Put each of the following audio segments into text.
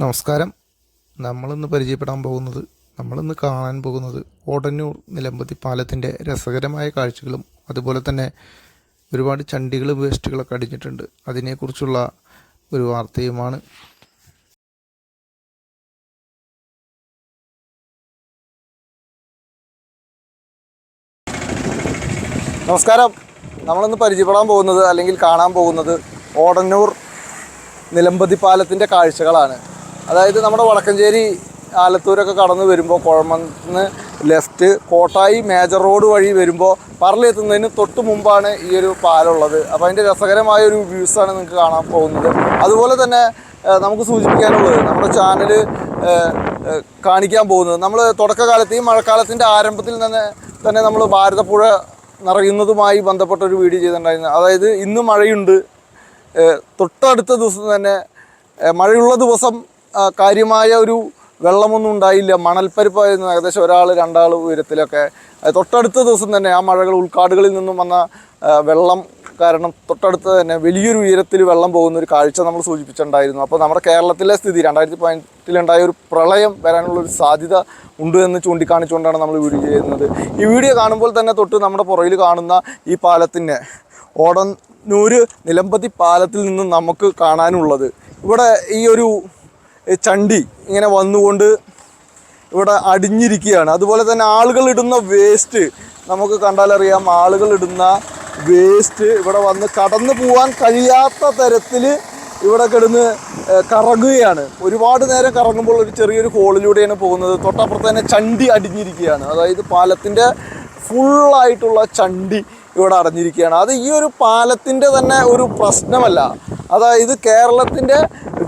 നമസ്കാരം. നമ്മളിന്ന് പരിചയപ്പെടാൻ പോകുന്നത് നമ്മളിന്ന് കാണാൻ പോകുന്നത് ഓടന്നൂർ നിലമ്പതി പാലത്തിന്റെ രസകരമായ കാഴ്ചകളും അതുപോലെ തന്നെ ഒരുപാട് ചണ്ടികളും വേസ്റ്റുകളൊക്കെ അടിഞ്ഞിട്ടുണ്ട്. അതിനെക്കുറിച്ചുള്ള ഒരു വാർത്തയുമാണ്. നമസ്കാരം. നമ്മളിന്ന് പരിചയപ്പെടാൻ പോകുന്നത് അല്ലെങ്കിൽ കാണാൻ പോകുന്നത് ഓടന്നൂർ നിലമ്പതി പാലത്തിന്റെ കാഴ്ചകളാണ്. അതായത് നമ്മുടെ വടക്കഞ്ചേരി ആലത്തൂരൊക്കെ കടന്നു വരുമ്പോൾ കുഴമന്ന് ലെഫ്റ്റ് കോട്ടായി മേജർ റോഡ് വഴി വരുമ്പോൾ പറലെത്തുന്നതിന് തൊട്ട് മുമ്പാണ് ഈ ഒരു പാലുള്ളത്. അപ്പോൾ അതിന്റെ രസകരമായ ഒരു വ്യൂസാണ് നിങ്ങൾക്ക് കാണാൻ പോകുന്നത്. അതുപോലെ തന്നെ നമുക്ക് സൂചിപ്പിക്കാനുള്ളത് നമ്മുടെ ചാനൽ കാണിക്കാൻ പോകുന്നത്. നമ്മൾ തുടക്കകാലത്ത് ഈ മഴക്കാലത്തിന്റെ ആരംഭത്തിൽ തന്നെ തന്നെ നമ്മൾ ഭാരതപ്പുഴ നിറയുന്നതുമായി ബന്ധപ്പെട്ട ഒരു വീഡിയോ ചെയ്തിട്ടുണ്ടായിരുന്നു. അതായത് ഇന്ന് മഴയുണ്ട്. തൊട്ടടുത്ത ദിവസം തന്നെ മഴയുള്ള ദിവസം കാര്യമായ ഒരു വെള്ളമൊന്നും ഉണ്ടായില്ല. മണൽപ്പരിപ്പായിരുന്നു ഏകദേശം ഒരാൾ രണ്ടാൾ ഉയരത്തിലൊക്കെ. തൊട്ടടുത്ത ദിവസം തന്നെ ആ മഴകൾ ഉൾക്കാടുകളിൽ നിന്നും വന്ന വെള്ളം കാരണം തൊട്ടടുത്ത് തന്നെ വലിയൊരു ഉയരത്തിൽ വെള്ളം പോകുന്ന ഒരു കാഴ്ച നമ്മൾ സൂചിപ്പിച്ചിട്ടുണ്ടായിരുന്നു. അപ്പോൾ നമ്മുടെ കേരളത്തിലെ സ്ഥിതി രണ്ടായിരത്തി പതിനെട്ടിലുണ്ടായ ഒരു പ്രളയം വരാനുള്ള ഒരു സാധ്യത ഉണ്ട് എന്ന് ചൂണ്ടിക്കാണിച്ചുകൊണ്ടാണ് നമ്മൾ വീഡിയോ ചെയ്യുന്നത്. ഈ വീഡിയോ കാണുമ്പോൾ തന്നെ തൊട്ട് നമ്മുടെ പുറയിൽ കാണുന്ന ഈ പാലത്തിന്റെ ഓടന്നൂര് നിലമ്പതി പാലത്തിൽ നിന്നും നമുക്ക് കാണാനുള്ളത്. ഇവിടെ ഈ ഒരു ചണ്ടി ഇങ്ങനെ വന്നുകൊണ്ട് ഇവിടെ അടിഞ്ഞിരിക്കുകയാണ്. അതുപോലെ തന്നെ ആളുകൾ ഇടുന്ന വേസ്റ്റ് നമുക്ക് കണ്ടാലറിയാം. ആളുകൾ ഇടുന്ന വേസ്റ്റ് ഇവിടെ വന്ന് കടന്നു പോകാൻ കഴിയാത്ത തരത്തിൽ ഇവിടെ കിടന്ന് കറങ്ങുകയാണ്. ഒരുപാട് നേരം കറങ്ങുമ്പോൾ ഒരു ചെറിയൊരു ഹോളിലൂടെയാണ് പോകുന്നത്. തൊട്ടപ്പുറത്ത് തന്നെ ചണ്ടി അടിഞ്ഞിരിക്കുകയാണ്. അതായത് പാലത്തിന്റെ ഫുള്ളായിട്ടുള്ള ചണ്ടി ഇവിടെ അടഞ്ഞിരിക്കുകയാണ് അത് ഈ ഒരു പാലത്തിന്റെ തന്നെ ഒരു പ്രശ്നമല്ല. അതായത് കേരളത്തിന്റെ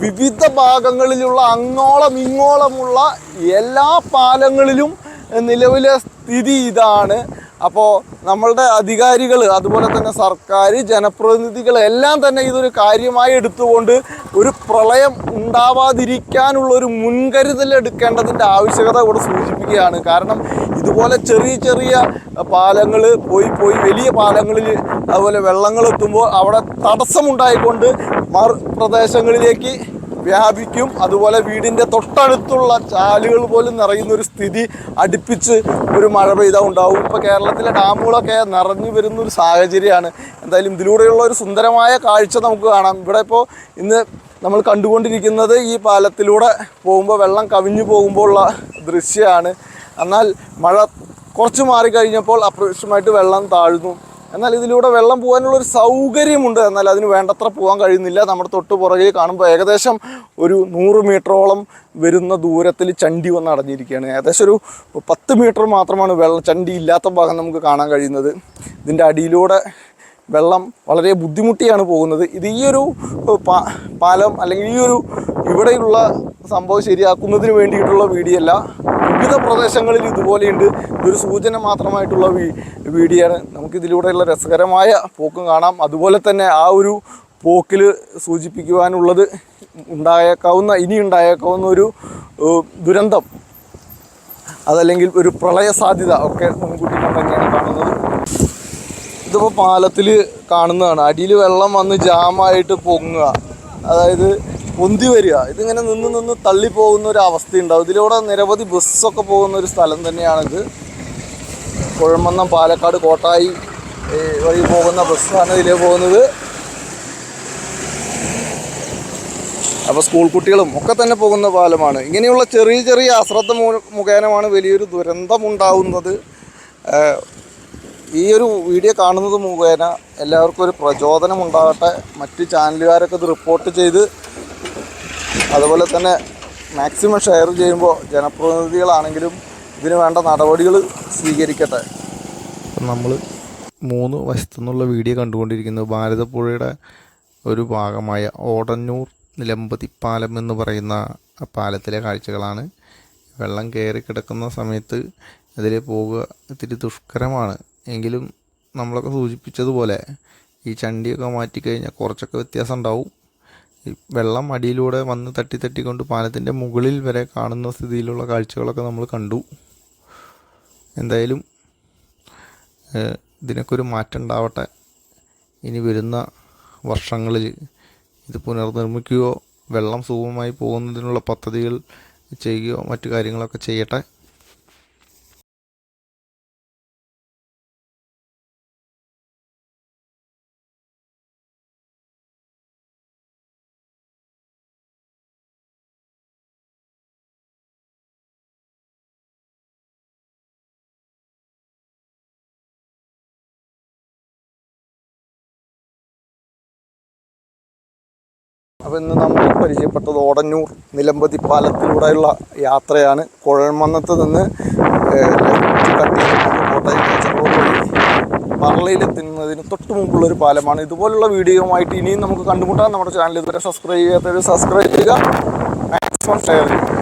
വിവിധ ഭാഗങ്ങളിലുള്ള അങ്ങോളം ഇങ്ങോളമുള്ള എല്ലാ പാലങ്ങളിലും നിലവിലെ സ്ഥിതി ഇതാണ്. അപ്പോൾ നമ്മളുടെ അധികാരികൾ അതുപോലെ തന്നെ സർക്കാർ ജനപ്രതിനിധികൾ എല്ലാം തന്നെ ഇതൊരു കാര്യമായി എടുത്തുകൊണ്ട് ഒരു പ്രളയം ഉണ്ടാവാതിരിക്കാനുള്ള ഒരു മുൻകരുതൽ എടുക്കേണ്ടതിന്റെ ആവശ്യകത ഇവിടെ സൂചിപ്പിക്കുകയാണ്. കാരണം ഇതുപോലെ ചെറിയ ചെറിയ പാലങ്ങൾ പോയി പോയി വലിയ പാലങ്ങളിൽ അതുപോലെ വെള്ളങ്ങൾ എത്തുമ്പോൾ അവിടെ തടസ്സമുണ്ടായിക്കൊണ്ട് മറു പ്രദേശങ്ങളിലേക്ക് വ്യാപിക്കും. അതുപോലെ വീടിന്റെ തൊട്ടടുത്തുള്ള ചാലുകൾ പോലും നിറയുന്ന ഒരു സ്ഥിതി അടുപ്പിച്ച് ഒരു മഴ പെയ്താൽ ഉണ്ടാവും. ഇപ്പോൾ കേരളത്തിലെ ഡാമുകളൊക്കെ നിറഞ്ഞു വരുന്ന ഒരു സാഹചര്യമാണ്. എന്തായാലും ഇതിലൂടെയുള്ള ഒരു സുന്ദരമായ കാഴ്ച നമുക്ക് കാണാം. ഇവിടെ ഇപ്പോൾ ഇന്ന് നമ്മൾ കണ്ടുകൊണ്ടിരിക്കുന്നത് ഈ പാലത്തിലൂടെ പോകുമ്പോൾ വെള്ളം കവിഞ്ഞു പോകുമ്പോൾ ഉള്ള ദൃശ്യമാണ്. എന്നാൽ മഴ കുറച്ച് മാറിക്കഴിഞ്ഞപ്പോൾ അപ്രത്യക്ഷമായിട്ട് വെള്ളം താഴ്ന്നു. എന്നാൽ ഇതിലൂടെ വെള്ളം പോകാനുള്ള ഒരു സൗകര്യമുണ്ട്. എന്നാൽ അതിന് വേണ്ടത്ര പോകാൻ കഴിയുന്നില്ല. നമ്മുടെ തൊട്ട് പുറകിൽ കാണുമ്പോൾ ഏകദേശം ഒരു നൂറ് മീറ്ററോളം വരുന്ന ദൂരത്തിൽ ചണ്ടി വന്ന് അടഞ്ഞിരിക്കുകയാണ്. ഏകദേശം ഒരു പത്ത് മീറ്റർ മാത്രമാണ് വെള്ളം ചണ്ടി ഇല്ലാത്ത ഭാഗം നമുക്ക് കാണാൻ കഴിയുന്നത്. ഇതിന്റെ അടിയിലൂടെ വെള്ളം വളരെ ബുദ്ധിമുട്ടിയാണ് പോകുന്നത്. ഇത് ഈ ഒരു പാലം അല്ലെങ്കിൽ ഈ ഒരു ഇവിടെയുള്ള സംഭവം ശരിയാക്കുന്നതിന് വേണ്ടിയിട്ടുള്ള വീഡിയോ അല്ല വിവിധ പ്രദേശങ്ങളിൽ ഇതുപോലെയുണ്ട്. ഇതൊരു സൂചന മാത്രമായിട്ടുള്ള വീ- ആണ് നമുക്കിതിലൂടെയുള്ള രസകരമായ പോക്കും കാണാം. അതുപോലെ തന്നെ ആ ഒരു പോക്കിൽ സൂചിപ്പിക്കുവാനുള്ളത് ഉണ്ടായേക്കാവുന്ന ഇനി ഉണ്ടായേക്കാവുന്ന ഒരു ദുരന്തം അതല്ലെങ്കിൽ ഒരു പ്രളയ സാധ്യത ഒക്കെ മുൻകൂട്ടി കണ്ടങ്ങനെയാണ് കാണുന്നത്. ഇതിപ്പോൾ പാലത്തിൽ കാണുന്നതാണ്. അടിയിൽ വെള്ളം വന്ന് ജാമായിട്ട് പൊങ്ങുക. അതായത് പൊന്തി വരിക. ഇതിങ്ങനെ നിന്ന് നിന്ന് തള്ളി പോകുന്ന ഒരു അവസ്ഥയുണ്ടാവും. ഇതിലൂടെ നിരവധി ബസ്സൊക്കെ പോകുന്ന ഒരു സ്ഥലം തന്നെയാണിത്. കുഴമന്നം പാലക്കാട് കോട്ടായി വഴി പോകുന്ന ബസ്സാണ് ഇതിലേ പോകുന്നത്. അപ്പോൾ സ്കൂൾ കുട്ടികളും ഒക്കെ തന്നെ പോകുന്ന പാലമാണ്. ഇങ്ങനെയുള്ള ചെറിയ ചെറിയ അശ്രദ്ധ മുഖേനമാണ് വലിയൊരു ദുരന്തമുണ്ടാവുന്നത് ഏഹ് ഈ ഒരു വീഡിയോ കാണുന്നത് മുഖേന എല്ലാവർക്കും ഒരു പ്രചോദനം ഉണ്ടാകട്ടെ. മറ്റ് ചാനലുകാരൊക്കെ ഇത് റിപ്പോർട്ട് ചെയ്ത് അതുപോലെ തന്നെ മാക്സിമം ഷെയർ ചെയ്യുമ്പോൾ ജനപ്രതിനിധികളാണെങ്കിലും ഇതിന് വേണ്ട നടപടികൾ സ്വീകരിക്കട്ടെ. നമ്മൾ മൂന്ന് വശത്തു നിന്നുള്ള വീഡിയോ കണ്ടുകൊണ്ടിരിക്കുന്നത് ഭാരതപ്പുഴയുടെ ഒരു ഭാഗമായ ഓടന്നൂർ നിലമ്പതി പാലം എന്ന് പറയുന്ന പാലത്തിലെ കാഴ്ചകളാണ്. വെള്ളം കയറി കിടക്കുന്ന സമയത്ത് അതിലെ പോകുക ഇത്തിരി ദുഷ്കരമാണ്. എങ്കിലും നമ്മളൊക്കെ സൂചിപ്പിച്ചതുപോലെ ഈ ചണ്ടിയൊക്കെ മാറ്റിക്കഴിഞ്ഞാൽ കുറച്ചൊക്കെ വ്യത്യാസം ഉണ്ടാവും. വെള്ളം അടിയിലൂടെ വന്ന് തട്ടി തട്ടിക്കൊണ്ട് പാലത്തിന്റെ മുകളിൽ വരെ കാണുന്ന സ്ഥിതിയിലുള്ള കാഴ്ചകളൊക്കെ നമ്മൾ കണ്ടു. എന്തായാലും ഇതിനൊക്കെ ഒരു മാറ്റം ഉണ്ടാവട്ടെ. ഇനി വരുന്ന വർഷങ്ങളിൽ ഇത് പുനർനിർമ്മിക്കുകയോ വെള്ളം സുഗമമായി പോകുന്നതിനുള്ള പദ്ധതികൾ ചെയ്യുകയോ മറ്റു കാര്യങ്ങളൊക്കെ ചെയ്യട്ടെ. അപ്പോൾ ഇന്ന് നമ്മൾ പരിചയപ്പെട്ടത് ഓടന്നൂർ നിലമ്പതി പാലത്തിലൂടെയുള്ള യാത്രയാണ്. കുഴൽമന്നത്ത് നിന്ന് കട്ടി കോട്ടയം പറളയിലെത്തുന്നതിന് തൊട്ട് മുമ്പുള്ള ഒരു പാലമാണ്. ഇതുപോലുള്ള വീഡിയോയുമായിട്ട് ഇനിയും നമുക്ക് കണ്ടുമുട്ടാം. നമ്മുടെ ചാനൽ ഇതുവരെ സബ്സ്ക്രൈബ് ചെയ്യാത്തവർ സബ്സ്ക്രൈബ് ചെയ്യുക. മാക്സിമം ഷെയർ ചെയ്യുക.